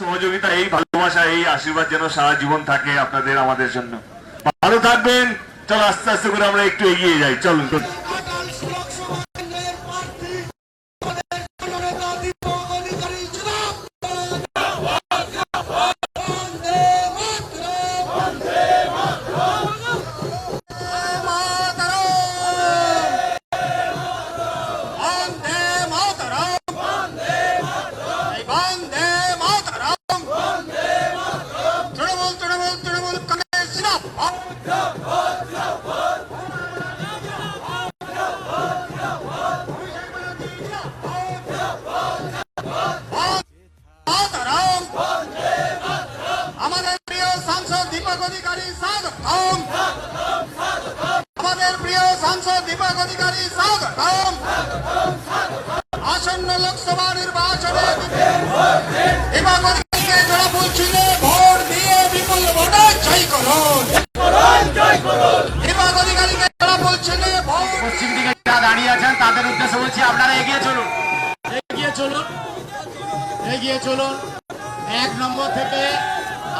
সহযোগিতা, এই ভালোবাসা, এই আশীর্বাদ যেন সারা জীবন থাকে আপনাদের, আমাদের জন্য। ভালো থাকবেন। চলো আস্তে আস্তে করে আমরা একটু এগিয়ে যাই। চলুন। সাংসদ দীপক অধিকারী স্বাগতম আসন্ন লোকসভা নির্বাচনে দীপক অধিকারীকে জোড়া ভোট দিয়ে বিপুল ভোটে জয় করুন দীপক অধিকারীকে জোড়া ফুলছিলে ভোট পশ্চিম দিকে যারা দাঁড়িয়ে আছেন তাদের উদ্দেশ্যে বলছি আপনারা এগিয়ে চলুন। এগিয়ে চলুন। এগিয়ে চলুন। এক নম্বর থেকে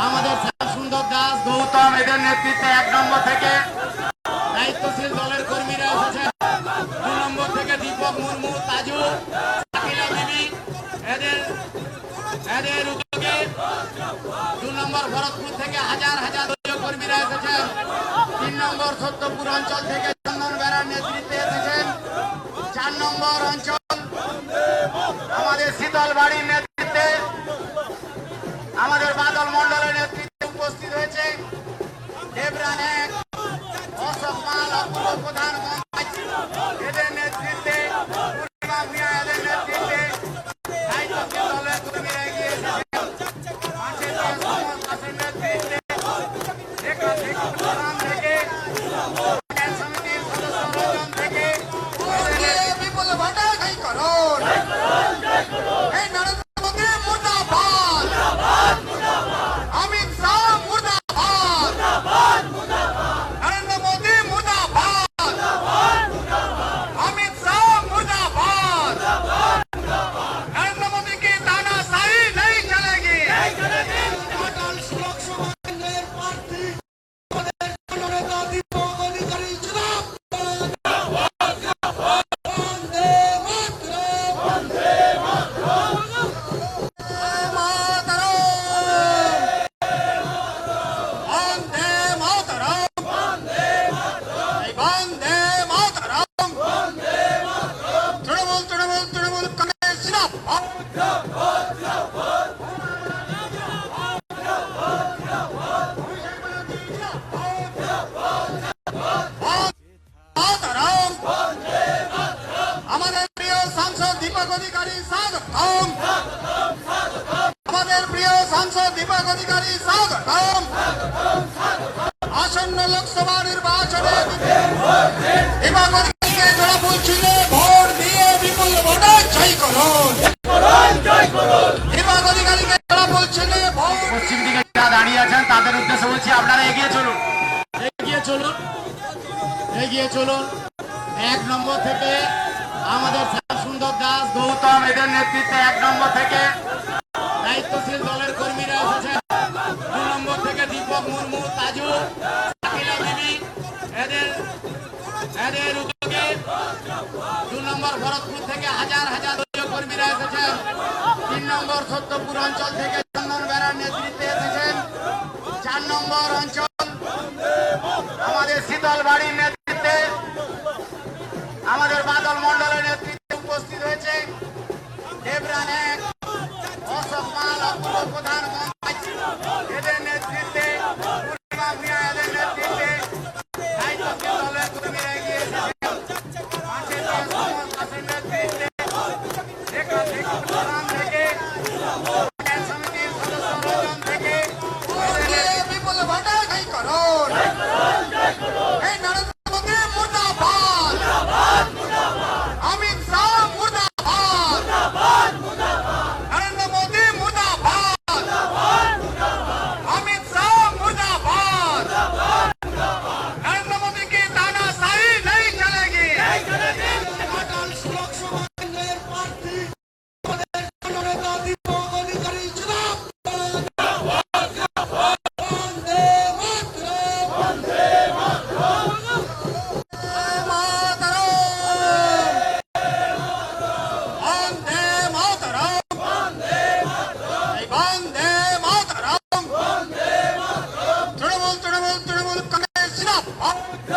আমাদের শ্যাম সুন্দর দাস গৌতম গৌতম এদের নেতৃত্বে এক নম্বর থেকে দায়িত্বশীল দলের কর্মীরা এসেছেন দু নম্বর থেকে দীপক মুর্মু নম্বর ভরতপুর থেকে হাজার হাজার দলীয় এসেছেন তিন নম্বর সত্যপুর অঞ্চল থেকে চন্দন নেতৃত্বে এসেছেন চার নম্বর অঞ্চল আমাদের শীতল বাড়ির নেতৃত্বে আমাদের প্রিয় সাংসদ দীপক অধিকারী স্বাগতম। আসন্ন লোকসভা নির্বাচনে দীপক অধিকারীকে ভোট দিয়ে বিপুল ভোটে জয় করুন। দীপক অধিকারীকে ভোট পশ্চিম দিকে যারা দাঁড়িয়ে আছেন তাদের উদ্দেশ্যে বলছি আপনারা এগিয়ে চলুন। এগিয়ে চলুন এগিয়ে চলুন। এক নম্বর থেকে আমাদের শ্যাম সুন্দর দাস। গৌতম এদের নেতৃত্বে এক নম্বর থেকে এদের উদ্যোগে দু নম্বর ভরতপুর থেকে হাজার হাজার দলীয় কর্মীরা এসেছেন। তিন নম্বর সত্যপুর অঞ্চল থেকে চন্দন বেড়ার নেতৃত্বে এসেছেন। চার নম্বর অঞ্চল আমাদের শীতল বাড়ির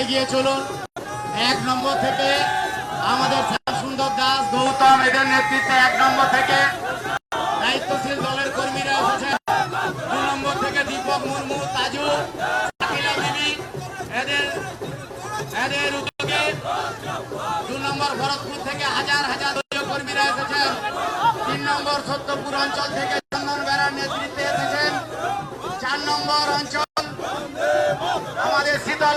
এগিয়ে চলুন। এক নম্বর থেকে আমাদের সুন্দর দাস গৌতম, এদের নেতৃত্বে এক নম্বর থেকে দায়িত্বশীল দলের কর্মীরা এসেছেন দু নম্বর থেকে দীপক মুর্মু, তাজু এদের এদের উদ্যোগে দু নম্বর ভরতপুর থেকে হাজার হাজার দলীয় কর্মীরা এসেছেন তিন নম্বর সত্যপুর অঞ্চল থেকে চন্দন বেড়ার নেতৃত্বে এসেছেন। চার নম্বর অঞ্চল আমাদের শীতল